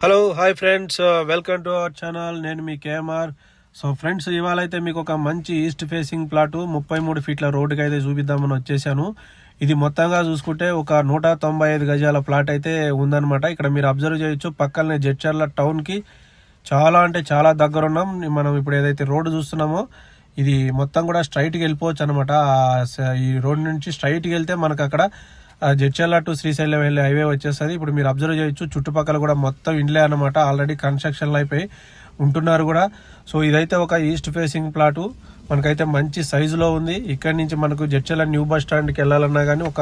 Hello hi friends welcome to our channel నేను మీ KMR. So friends ఇవాళ అయితే మీకు ఒక మంచి ఈస్ట్ ఫేసింగ్ ప్లాట్ ముప్పై మూడు ఫీట్ల రోడ్డుకి అయితే చూపిద్దామని వచ్చేసాను. ఇది మొత్తంగా చూసుకుంటే ఒక నూట తొంభై ఐదు గజాల ప్లాట్ అయితే ఉందన్నమాట. ఇక్కడ మీరు అబ్జర్వ్ చేయొచ్చు పక్కనే జడ్చర్ల టౌన్కి చాలా అంటే చాలా దగ్గర ఉన్నాం మనం ఇప్పుడు ఏదైతే రోడ్డు చూస్తున్నామో ఇది మొత్తం కూడా స్ట్రైట్కి వెళ్ళిపోవచ్చు అనమాట ఈ రోడ్ నుంచి స్ట్రైట్కి వెళ్తే మనకు అక్కడ జడ్చర్ల టు శ్రీశైలం వెళ్ళే హైవే వచ్చేస్తుంది. ఇప్పుడు మీరు అబ్జర్వ్ చేయొచ్చు చుట్టుపక్కల కూడా మొత్తం ఇండ్లే అనమాట ఆల్రెడీ కన్స్ట్రక్షన్లు అయిపోయి ఉంటున్నారు కూడా. సో ఇదైతే ఒక ఈస్ట్ ఫేసింగ్ ప్లాటు మనకైతే మంచి సైజులో ఉంది. ఇక్కడి నుంచి మనకు జడ్చర్ల న్యూ బస్ స్టాండ్కి వెళ్ళాలన్నా కానీ ఒక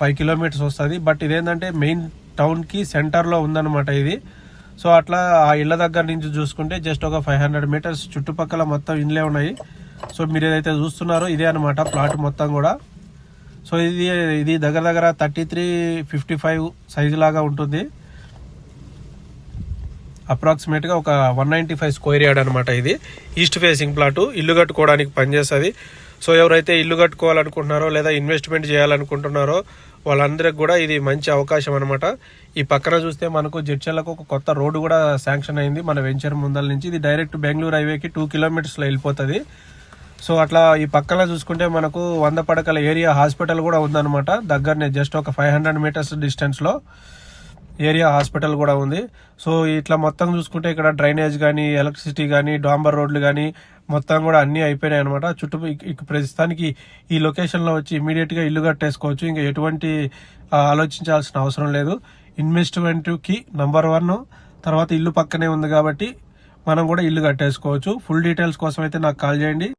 ఫైవ్ కిలోమీటర్స్ వస్తుంది. బట్ ఇదేంటంటే మెయిన్ టౌన్కి సెంటర్లో ఉందన్నమాట ఇది. సో అట్లా ఆ ఇళ్ళ దగ్గర నుంచి చూసుకుంటే జస్ట్ ఒక ఫైవ్ హండ్రెడ్ మీటర్స్ చుట్టుపక్కల మొత్తం ఇండ్లే ఉన్నాయి. సో మీరు ఏదైతే చూస్తున్నారో ఇదే అనమాట ప్లాట్ మొత్తం కూడా. సో ఇది ఇది దగ్గర దగ్గర thirty three fifty five size లాగా ఉంటుంది. అప్రాక్సిమేట్గా ఒక one ninety five square yard అనమాట ఇది. ఈస్ట్ ఫేసింగ్ ప్లాటు ఇల్లు కట్టుకోవడానికి పనిచేస్తుంది. సో ఎవరైతే ఇల్లు కట్టుకోవాలనుకుంటున్నారో లేదా ఇన్వెస్ట్మెంట్ చేయాలనుకుంటున్నారో వాళ్ళందరికి కూడా ఇది మంచి అవకాశం అనమాట ఈ పక్కన చూస్తే మనకు జడ్చర్లకు ఒక కొత్త రోడ్డు కూడా శాంక్షన్ అయింది. మన వెంచర్ ముందల నుంచి ఇది డైరెక్ట్ బెంగళూరు హైవేకి టూ కిలోమీటర్స్లో వెళ్ళిపోతుంది. సో అట్లా ఈ పక్కన చూసుకుంటే మనకు వంద పడకల ఏరియా హాస్పిటల్ కూడా ఉందన్నమాట. దగ్గరనే జస్ట్ ఒక ఫైవ్ హండ్రెడ్ మీటర్స్ డిస్టెన్స్లో ఏరియా హాస్పిటల్ కూడా ఉంది. సో ఇట్లా మొత్తం చూసుకుంటే ఇక్కడ డ్రైనేజ్ కానీ ఎలక్ట్రిసిటీ కానీ డాంబర్ రోడ్లు కానీ మొత్తం కూడా అన్నీ అయిపోయినాయి అనమాట చుట్టూ ఇక- ప్రస్తుతానికి ఈ లొకేషన్లో వచ్చి ఇమీడియట్గా ఇల్లు కట్టేసుకోవచ్చు. ఇంకా ఎటువంటి ఆలోచించాల్సిన అవసరం లేదు. ఇన్వెస్ట్మెంట్కి నంబర్ వన్ తర్వాత ఇల్లు పక్కనే ఉంది కాబట్టి మనం కూడా ఇల్లు కట్టేసుకోవచ్చు. ఫుల్ డీటెయిల్స్ కోసం అయితే నాకు కాల్ చేయండి.